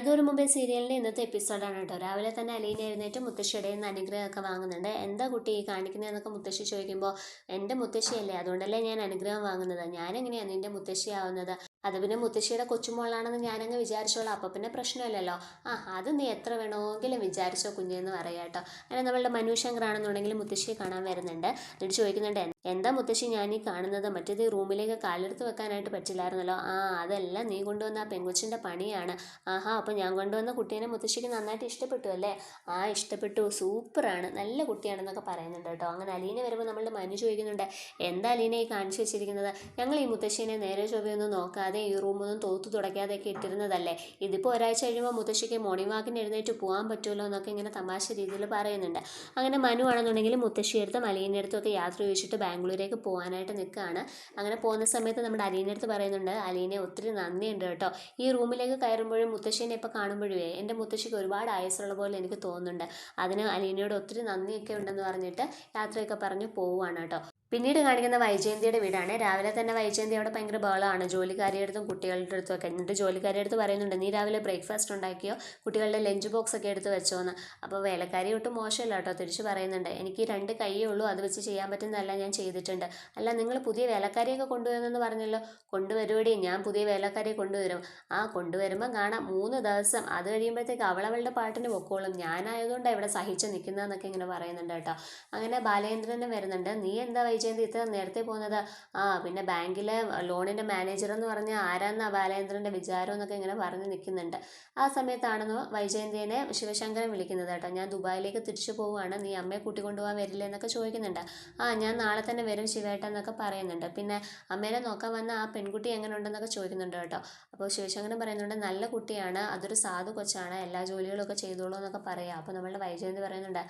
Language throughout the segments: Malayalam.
അഴകൊരു മുമ്പേ സീരിയലിന്റെ ഇന്നത്തെ എപ്പിസോഡാണ് കേട്ടോ. രാവിലെ തന്നെ അലീന എഴുന്നേറ്റ് മുത്തശ്ശിയുടെ നിന്ന് അനുഗ്രഹമൊക്കെ വാങ്ങുന്നുണ്ട്. എന്താ കുട്ടി ഈ കാണിക്കുന്നതെന്നൊക്കെ മുത്തശ്ശി ചോദിക്കുമ്പോൾ എന്റെ മുത്തശ്ശിയല്ലേ? അതുകൊണ്ടല്ലേ ഞാൻ അനുഗ്രഹം വാങ്ങുന്നത്? ഞാനെങ്ങനെയാണ് നിന്റെ മുത്തശ്ശിയാവുന്നത്? അത് പിന്നെ മുത്തശ്ശിയുടെ കൊച്ചുമോളാണെന്ന് ഞാനങ്ങ് വിചാരിച്ചോളാം. അപ്പോൾ പിന്നെ പ്രശ്നമില്ലല്ലോ. ആ അത് നീ എത്ര വേണമെങ്കിലും വിചാരിച്ചോ കുഞ്ഞെന്ന് പറയാം കേട്ടോ. അങ്ങനെ നമ്മളുടെ മനു ശങ്കറാണെന്നുണ്ടെങ്കിൽ മുത്തശ്ശിയെ കാണാൻ വരുന്നുണ്ട്. എന്നിട്ട് ചോദിക്കുന്നുണ്ട് എന്താ മുത്തശ്ശി ഞാൻ ഈ കാണുന്നത്? മറ്റേത് റൂമിലേക്ക് കാലെടുത്ത് വെക്കാനായിട്ട് പറ്റില്ലായിരുന്നല്ലോ. ആ അതെല്ലാം നീ കൊണ്ടുവന്ന ആ പെങ്കൊച്ചിന്റെ പണിയാണ്. ആഹാ അപ്പോൾ ഞാൻ കൊണ്ടുവന്ന കുട്ടീനെ മുത്തശ്ശിക്ക് നന്നായിട്ട് ഇഷ്ടപ്പെട്ടു അല്ലേ? ആ ഇഷ്ടപ്പെട്ടു. സൂപ്പറാണ്. നല്ല കുട്ടിയാണെന്നൊക്കെ പറയുന്നുണ്ട് കേട്ടോ. അങ്ങനെ അലീന വരുമ്പോൾ നമ്മളുടെ മനു ചോദിക്കുന്നുണ്ട് എന്താ അലീന ഈ കാണിച്ചു വെച്ചിരിക്കുന്നത്? ഞങ്ങൾ ഈ മുത്തശ്ശീനെ നേരെ ചൊവ്വയൊന്നും നോക്കാതെ ഈ റൂമൊന്നും തോത്തു തുടയ്ക്കാതെയൊക്കെ ഇട്ടിരുന്നതല്ലേ? ഇതിപ്പോൾ ഒരാഴ്ച കഴിയുമ്പോൾ മുത്തശ്ശിക്ക് മോർണിംഗ് വാക്കിന് എഴുന്നേറ്റ് പോകാൻ പറ്റുമല്ലോ എന്നൊക്കെ ഇങ്ങനെ തമാശ രീതിയിൽ പറയുന്നുണ്ട്. അങ്ങനെ മനു ആണെന്നുണ്ടെങ്കിൽ മുത്തശ്ശിയെടുത്തും അലീന്റെ അടുത്തും ഒക്കെ യാത്ര ചോദിച്ചിട്ട് ബാംഗ്ലൂരേക്ക് പോകാനായിട്ട് നിൽക്കുകയാണ്. അങ്ങനെ പോകുന്ന സമയത്ത് നമ്മുടെ അലീന്റെ അടുത്ത് പറയുന്നുണ്ട് അലീനെ ഒത്തിരി നന്ദിയുണ്ട് കേട്ടോ. ഈ റൂമിലേക്ക് കയറുമ്പോഴും മുത്തശ്ശീനെ ഇപ്പോൾ കാണുമ്പോഴേ എന്റെ മുത്തശ്ശിക്ക് ഒരുപാട് ആയസുള്ള പോലെ എനിക്ക് തോന്നുന്നുണ്ട്. അതിന് അലീനയോട് ഒത്തിരി നന്ദിയൊക്കെ ഉണ്ടെന്ന് പറഞ്ഞിട്ട് യാത്രയൊക്കെ പറഞ്ഞ് പോവുകയാണ് കേട്ടോ. പിന്നീട് കാണിക്കുന്ന വൈജയന്തിയുടെ വീടാണ്. രാവിലെ തന്നെ വൈജയന്തി അവിടെ ഭയങ്കര ബഹളമാണ്. ജോലിക്കാരിയുടെ അടുത്തും കുട്ടികളുടെ അടുത്തും ഒക്കെ. എന്നിട്ട് ജോലിക്കാരിയുടെ അടുത്ത് പറയുന്നുണ്ട് നീ രാവിലെ ബ്രേക്ക്ഫാസ്റ്റ് ഉണ്ടാക്കിയോ? കുട്ടികളുടെ ലഞ്ച് ബോക്സ് ഒക്കെ എടുത്ത് വെച്ചോന്ന്. അപ്പോൾ വേലക്കാരി ഒട്ടും മോശമല്ല കേട്ടോ തിരിച്ച് പറയുന്നുണ്ട്. എനിക്ക് രണ്ട് കൈയേ ഉള്ളൂ അത് വെച്ച് ചെയ്യാൻ പറ്റുന്നതല്ല ഞാൻ ചെയ്തിട്ടുണ്ട്. അല്ല നിങ്ങൾ പുതിയ വേലക്കാരിയൊക്കെ കൊണ്ടുവരുന്നെന്ന് പറഞ്ഞല്ലോ. കൊണ്ടുവരുവടി ഞാൻ പുതിയ വേലക്കാരിയെ കൊണ്ടുവരും. ആ കൊണ്ടുവരുമ്പം കാണാം മൂന്ന് ദിവസം. അത് കഴിയുമ്പോഴത്തേക്ക് അവളവളുടെ പാട്ടിന് പൊക്കോളും. ഞാനായതുകൊണ്ടാണ് ഇവിടെ സഹിച്ച് നിൽക്കുന്നതെന്നൊക്കെ ഇങ്ങനെ പറയുന്നുണ്ട് കേട്ടോ. അങ്ങനെ ബാലേന്ദ്രനെ വരുന്നുണ്ട്. നീ എന്താ വൈജയന്തി ഇത്ര നേരത്തെ പോകുന്നത്? ആ പിന്നെ ബാങ്കിലെ ലോണിന്റെ മാനേജർ എന്ന് പറഞ്ഞാൽ ആരാന്ന ബാലേന്ദ്രന്റെ വിചാരം എന്നൊക്കെ ഇങ്ങനെ പറഞ്ഞ് നിൽക്കുന്നുണ്ട്. ആ സമയത്താണെന്ന് വൈജയന്തിനെ ശിവശങ്കരൻ വിളിക്കുന്നത് കേട്ടോ. ഞാൻ ദുബായിലേക്ക് തിരിച്ചു പോവുകയാണ്. നീ അമ്മയെ കൂട്ടിക്കൊണ്ടുപോകാൻ വരില്ല എന്നൊക്കെ ചോദിക്കുന്നുണ്ട്. ആ ഞാൻ നാളെ തന്നെ വരും ശിവേട്ട എന്നൊക്കെ പറയുന്നുണ്ട്. പിന്നെ അമ്മേനെ നോക്കാൻ വന്ന ആ പെൺകുട്ടി എങ്ങനെ ഉണ്ടെന്നൊക്കെ ചോദിക്കുന്നുണ്ട് കേട്ടോ. അപ്പോൾ ശിവശങ്കരൻ പറയുന്നുണ്ട് നല്ല കുട്ടിയാണ്. അതൊരു സാധു കൊച്ചാണ്. എല്ലാ ജോലികളൊക്കെ ചെയ്തോളൂ എന്നൊക്കെ പറയാം. അപ്പോൾ നമ്മളുടെ വൈജയന്തി പറയുന്നുണ്ട്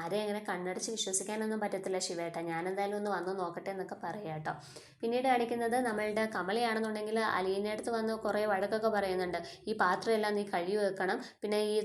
ആരെയും അങ്ങനെ കണ്ണടച്ച് വിശ്വസിക്കാനൊന്നും പറ്റത്തില്ല ശിവേട്ട. ഞാൻ എന്തായാലും ഒന്ന് വന്ന് നോക്കട്ടെ എന്നൊക്കെ പറയാം കേട്ടോ. പിന്നീട് കാണിക്കുന്നത് നമ്മളുടെ കമലയാണെന്നുണ്ടെങ്കിൽ അലീന്റെ അടുത്ത് വന്ന് കുറേ വഴക്കൊക്കെ പറയുന്നുണ്ട്. ഈ പാത്രമെല്ലാം നീ കഴുകി വെക്കണം പിന്നെ ഈ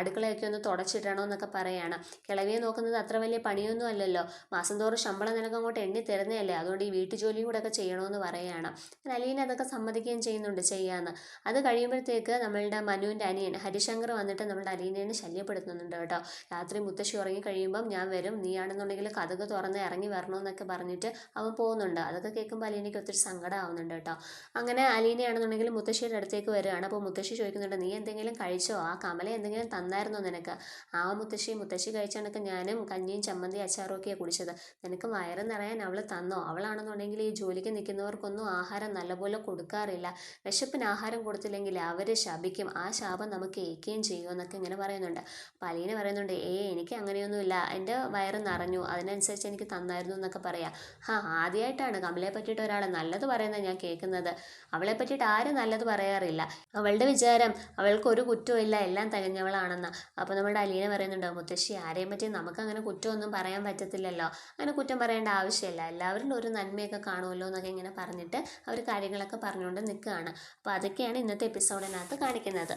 അടുക്കളയൊക്കെ ഒന്ന് തുടച്ചിടണം എന്നൊക്കെ പറയുകയാണ് കിളവിയെ നോക്കുന്നത് അത്ര വലിയ പണിയൊന്നും അല്ലല്ലോ. മാസം തോറും ശമ്പളം നിനക്ക് അങ്ങോട്ട് എണ്ണി തരുന്നതല്ലേ? അതുകൊണ്ട് ഈ വീട്ടു ജോലിയും കൂടെ ഒക്കെ ചെയ്യണമെന്ന് പറയുകയാണ് അലീന അതൊക്കെ സമ്മതിക്കുകയും ചെയ്യുന്നുണ്ട് ചെയ്യാമെന്ന് അത് കഴിയുമ്പോഴത്തേക്ക് നമ്മളുടെ മനുവിന്റെ അനിയൻ ഹരിശങ്കർ വന്നിട്ട് നമ്മളുടെ അലീനയെ ശല്യപ്പെടുത്തുന്നുണ്ട് കേട്ടോ. രാത്രി മുത്തശ്ശി ഉറങ്ങി കഴിയുമ്പം ഞാൻ വരും. നീ ആണെന്നുണ്ടെങ്കിൽ കഥക് തുറന്ന് ഇറങ്ങി വരണമെന്നൊക്കെ പറഞ്ഞിട്ട് അവൻ പോകുന്നുണ്ട്. അതൊക്കെ കേൾക്കുമ്പോൾ അലീനയ്ക്ക് ഒത്തിരി സങ്കടം ആവുന്നുണ്ട് കേട്ടോ. അങ്ങനെ അലീനയാണെന്നുണ്ടെങ്കിൽ മുത്തശ്ശിയുടെ അടുത്തേക്ക് വരികയാണ്. അപ്പോൾ മുത്തശ്ശി ചോദിക്കുന്നുണ്ട് നീ എന്തെങ്കിലും കഴിച്ചോ? ആ കമല എന്തെങ്കിലും തന്നായിരുന്നോ നിനക്ക്? ആ മുത്തശ്ശി മുത്തശ്ശി കഴിച്ചാണൊക്കെ ഞാനും കഞ്ഞിയും ചമ്മന്തി അച്ചാറും ഒക്കെയാണ് കുടിച്ചത്. നിനക്ക് വയറ് നിറയാൻ അവൾ തന്നോ? അവളാണെന്നുണ്ടെങ്കിൽ ഈ ജോലിക്ക് നിൽക്കുന്നവർക്കൊന്നും ആഹാരം നല്ലപോലെ കൊടുക്കാറില്ല. വിശപ്പിന് ആഹാരം കൊടുത്തില്ലെങ്കിൽ അവർ ശപിക്കും. ആ ശാപം നമുക്ക് ഏൽക്കുകയും ചെയ്യുമെന്നൊക്കെ ഇങ്ങനെ പറയുന്നുണ്ട്. അപ്പോൾ അലീന പറയുന്നുണ്ട് ഏ എനിക്ക് അങ്ങനെയൊന്നുമില്ല. എന്റെ വയറ് നിറഞ്ഞു. അതിനനുസരിച്ച് എനിക്ക് തന്നായിരുന്നു എന്നൊക്കെ പറയാം ആ ആദ്യമായിട്ടാണ് കമലയെ പറ്റിയിട്ട് ഒരാൾ നല്ലത് പറയുന്നത് ഞാൻ കേൾക്കുന്നത്. അവളെ പറ്റിയിട്ട് ആരും നല്ലത് പറയാറില്ല. അവളുടെ വിചാരം അവൾക്ക് ഒരു കുറ്റമില്ല എല്ലാം തികഞ്ഞവളാണെന്ന്. അപ്പോൾ നമ്മുടെ അലീന പറയുന്നുണ്ട് മുത്തശ്ശി ആരെയും പറ്റി നമുക്ക് അങ്ങനെ കുറ്റമൊന്നും പറയാൻ പറ്റത്തില്ലല്ലോ. അങ്ങനെ കുറ്റം പറയേണ്ട ആവശ്യമില്ല. എല്ലാവരിലും ഒരു നന്മയൊക്കെ കാണുമല്ലോ എന്നൊക്കെ ഇങ്ങനെ പറഞ്ഞിട്ട് അവർ കാര്യങ്ങളൊക്കെ പറഞ്ഞുകൊണ്ട് നിൽക്കുകയാണ് അപ്പോൾ അതൊക്കെയാണ് ഇന്നത്തെ എപ്പിസോഡിനകത്ത് കാണിക്കുന്നത്.